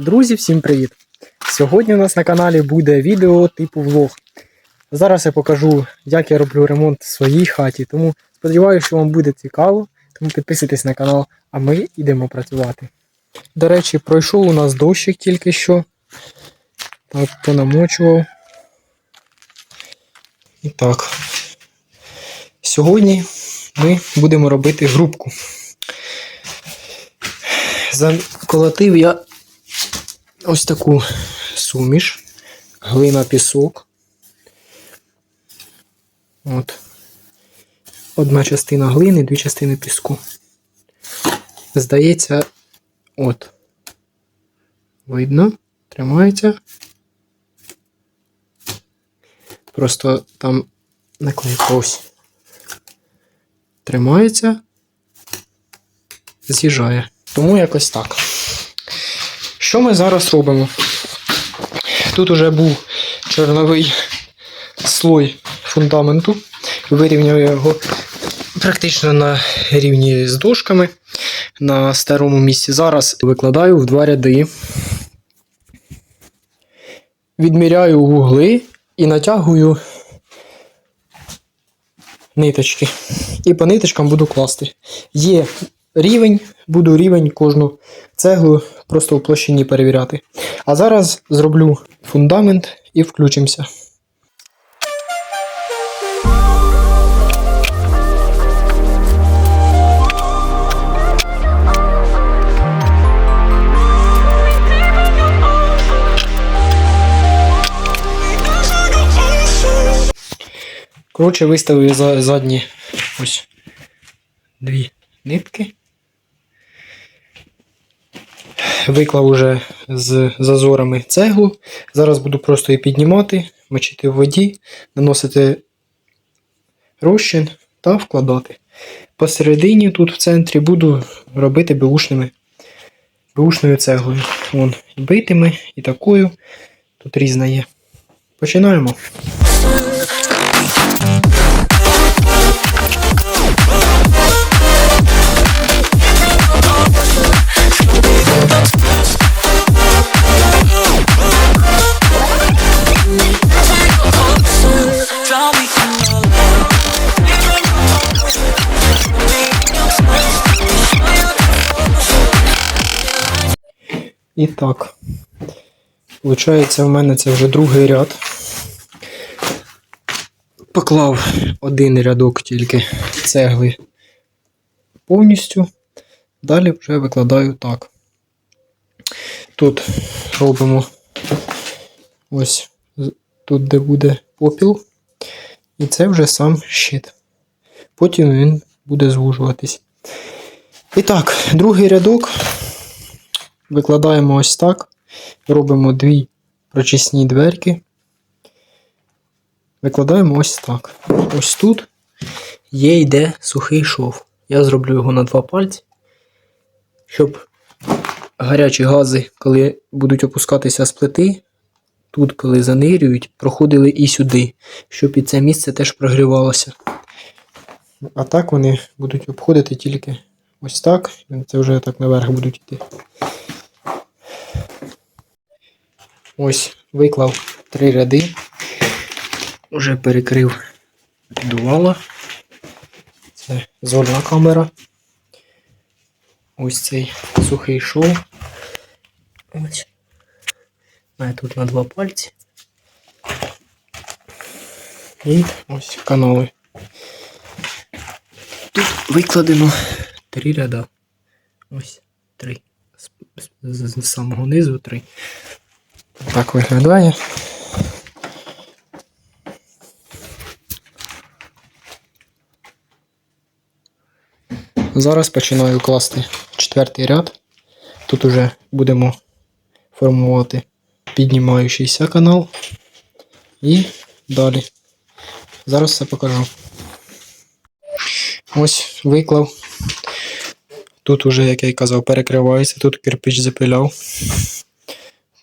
Друзі, всім привіт! Сьогодні у нас на каналі буде відео типу влог. Зараз я покажу, як я роблю ремонт в своїй хаті, тому сподіваюся, що вам буде цікаво, тому підписуйтесь на канал, а ми йдемо працювати. До речі, пройшов у нас дощик тільки що. Так, понамочував. І так. Сьогодні ми будемо робити грубку. Заколотив я ось таку суміш, глина пісок. От. Одна частина глини, дві частини піску. Здається, от. Видно, тримається. Просто там наклейка ось. Тримається, з'їжджає. Тому якось так. Що ми зараз робимо? Тут уже був чорновий слой фундаменту. Вирівняв його практично на рівні з дошками на старому місці. Зараз викладаю в два ряди. Відміряю вугли і натягую ниточки. І по ниточкам буду класти. Є рівень, буду рівень кожну цеглу просто в площині перевіряти. А зараз зроблю фундамент і включимося. Коротше, виставив за задні ось дві нитки. Виклав уже з зазорами цеглу. Зараз буду просто її піднімати, мочити в воді, наносити розчин та вкладати. Посередині, тут в центрі, буду робити беушними, беушною цеглою. Вон, і битими, і такою. Тут різна є. Починаємо. Так. Получається, в мене це вже другий ряд. Поклав один рядок тільки цегли повністю. Далі вже викладаю так. Тут робимо ось тут, де буде попіл. І це вже сам щит. Потім він буде звужуватись. І так, другий рядок викладаємо ось так. Робимо дві прочисні дверки. Викладаємо ось так. Ось тут є йде сухий шов. Я зроблю його на два пальці, щоб гарячі гази, коли будуть опускатися з плити, тут, коли занирюють, проходили і сюди, щоб і це місце теж прогрівалося. А так вони будуть обходити тільки ось так. Це вже так наверх будуть йти. Ось виклав три ряди. Уже перекрив підувало. Це зорна камера. Ось цей сухий шов. Ось. Тут на два пальці. І ось канали. Тут викладено три ряда. Ось три. З- з- з самого низу три. Так виглядає. Зараз починаю класти четвертий ряд. Тут уже будемо формувати піднімаючийся канал. І далі. Зараз все покажу. Ось виклав. Тут уже, як я й казав, перекривається, тут кирпич запиляв.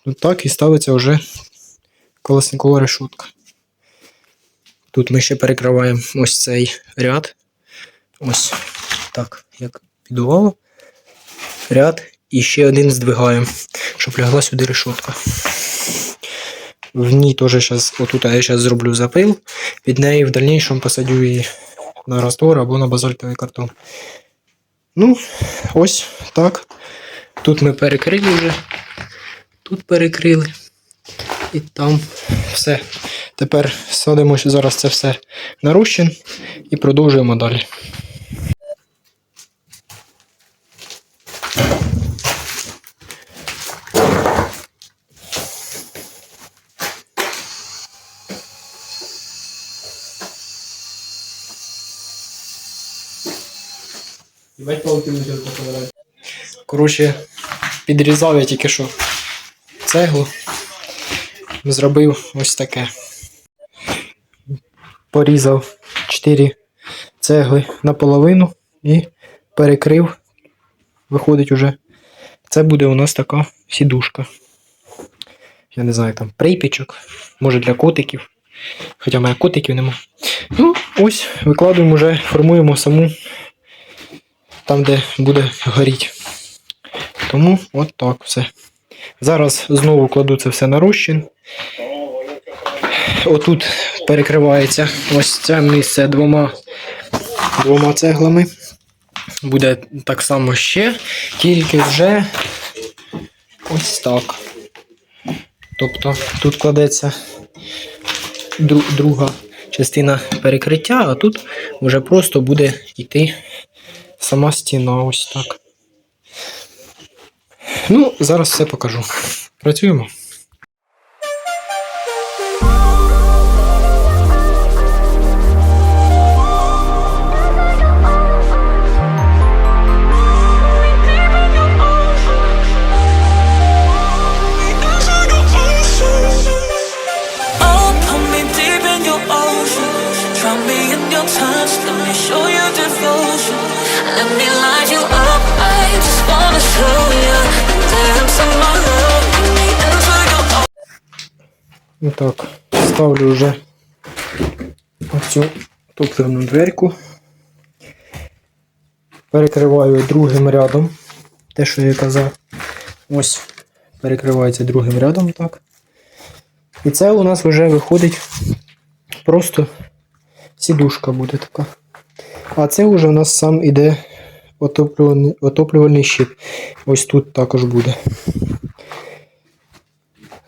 Тут так і ставиться вже колесникова решутка. Тут ми ще перекриваємо ось цей ряд. Ось так, як підувало. Ряд і ще один здвигаємо, щоб лягла сюди решетка. В ній теж зараз, отут я зараз зроблю запил. Під неї в дальнішому посадю її на раствор або на базальтовий картон. Ну, ось так. Тут ми перекрили вже. Тут перекрили. І там все. Тепер садимо зараз це все на і продовжуємо далі. Коротше, підрізав я тільки що цеглу. Зробив ось таке. Порізав 4 цегли наполовину і перекрив. Виходить уже. Це буде у нас така сідушка. Я не знаю, там припічок, може для котиків. Хоча в мене котиків нема. Ну, ось, викладуємо вже, формуємо саму там, де буде горіти. Тому от так все. Зараз знову кладу це все на розчин. Отут перекривається ось це місце двома, двома цеглами. Буде так само ще, тільки вже ось так. Тобто тут кладеться дру- друга частина перекриття, а тут вже просто буде йти сама стіна ось так. Ну, зараз все покажу. Працюємо. Oh. Let me light you up. I just wanna show ocean. Так, ставлю вже оцю топливну дверку. Перекриваю другим рядом. Те, що я казав. Ось перекривається другим рядом так. І це у нас вже виходить просто сідушка буде така. А це вже у нас сам іде отоплювальний, отоплювальний щит. Ось тут також буде.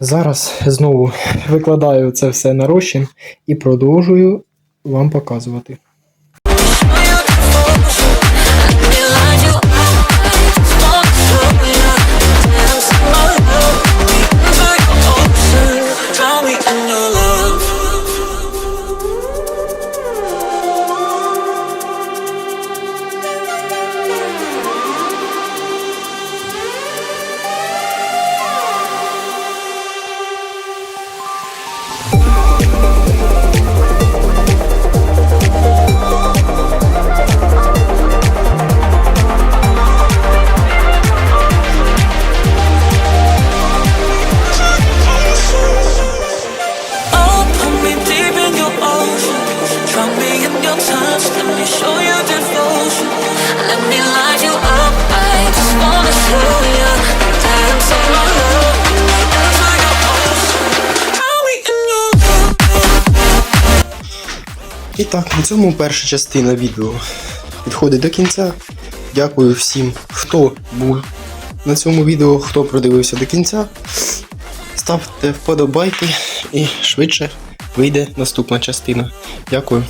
Зараз знову викладаю це все на розчин і продовжую вам показувати. Так, на цьому перша частина відео підходить до кінця. Дякую всім, хто був на цьому відео, хто продивився до кінця. Ставте вподобайки і швидше вийде наступна частина. Дякую.